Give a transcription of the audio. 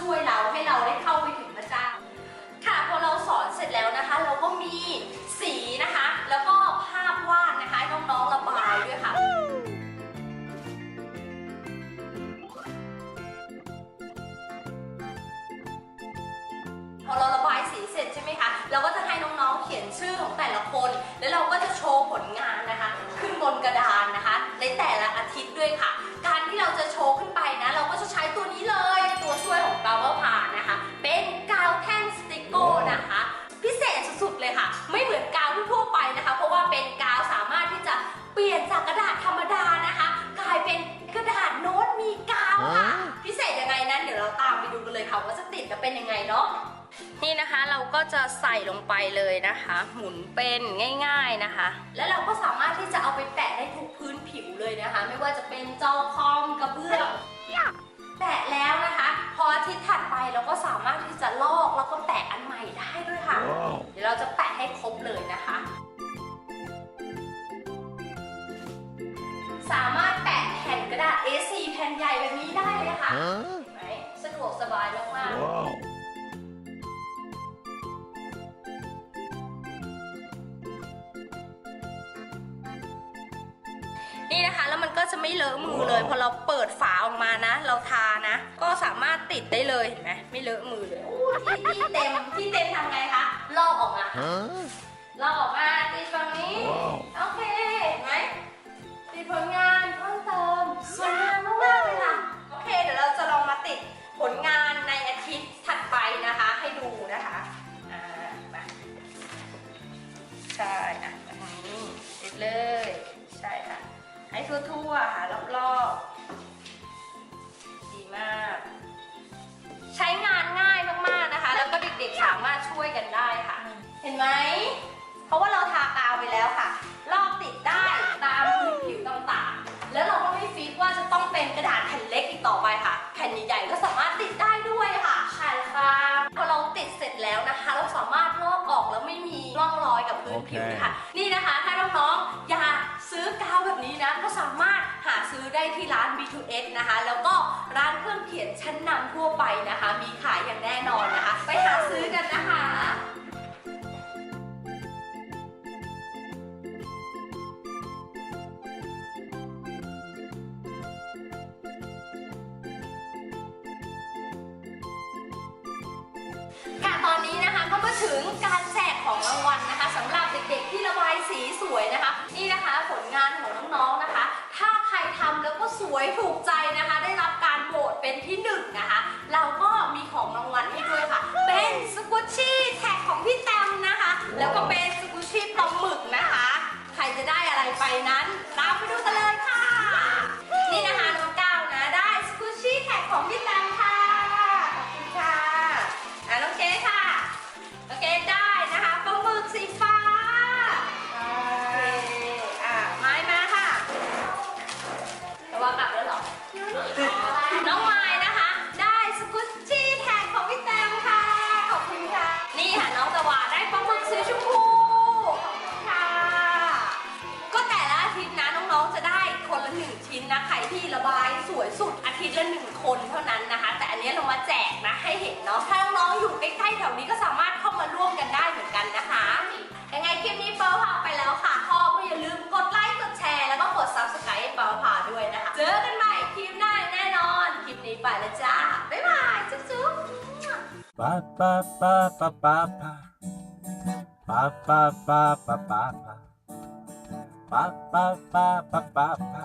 ช่วยเราให้เราได้เข้าไปถึงพระเจ้า ค่ะพอเราสอนเสร็จแล้วนะคะ เราก็มี ติดจะเป็นยังไงเนาะนี่นะคะเราก็จะใส่ลงไปเลยนะคะ หมุนเป็นง่าย ๆนะคะ แล้วเราก็สามารถที่จะเอาไปแปะได้ทุกพื้นผิวเลยนะคะ ไม่ว่าจะเป็นจอคอมกระเบื้องแปะแล้วนะคะ พออาทิตย์ถัดไปเราก็สามารถที่จะลอกแล้วก็แปะอันใหม่ได้ด้วยค่ะ เดี๋ยวเราจะแปะให้ครบเลยนะคะ สามารถแปะแผ่นกระดาษ A4 แผ่นใหญ่แบบนี้ได้เลยค่ะ วกสบายมากๆ Whoa. นี่นะคะแล้วมันก็จะไม่เลอะมือเลย พอเราเปิดฝาออกมานะ เราทานะ ก็สามารถติดได้เลยเห็นไหมไม่เลอะมือเลยอู้ที่ที่เต็มที่เต็มทำไงคะลอกออกมา Huh? ลอกออกมาติดฝั่งนี้ว้าวโอเคเห็นไหมติดผลงาน เลย ใช่ค่ะ ให้ทั่วๆค่ะรอบๆ ดีมาก ใช้งานง่ายมากๆนะคะ แล้วก็เด็กๆสามารถช่วยกันได้ค่ะ เห็นไหม เพราะว่าเราทากาวไปแล้วค่ะ ลอกติดได้ตามพื้นผิวต่างๆ แล้วเราก็ไม่ฟิกว่าจะต้องเป็นกระดาษแผ่นเล็กอีกต่อไปค่ะ แผ่นใหญ่ๆก็สามารถติดได้ด้วยค่ะ ใช่ค่ะพอเราติดเสร็จแล้วนะคะ เราสามารถลอกออกแล้วไม่มีร่องรอยกับพื้นผิว ได้ที่ร้าน B2S นะคะ แล้วก็ร้านเครื่องเขียนชั้นนำทั่วไปนะคะ มีขายอย่างแน่นอนนะคะ ไปหาซื้อกันนะคะค่ะตอนนี้นะคะก็มาถึงการแจกของร นึ่งชิ้นนะ ใครที่ระบายสวยสุดอาทิตย์ละหนึ่งคนเท่านั้นนะคะ แต่อันนี้เรามาแจกนะให้เห็นเนาะ ถ้าน้องอยู่ใกล้ๆแถวนี้ก็สามารถเข้ามาร่วมกันได้เหมือนกันนะคะ ยังไงคลิปนี้เปิลพาไปแล้วค่ะชอบก็อย่าลืมกดไลค์ กดแชร์ แล้วก็กด subscribe ให้เปิลพาด้วยนะคะ เจอกันใหม่คลิปหน้าแน่นอน คลิปนี้ไปแล้วจ้า บ๊ายบาย จุ๊บๆ Ba ba ba ba ba ba. Ba ba ba ba ba ba. Ba ba ba ba ba ba.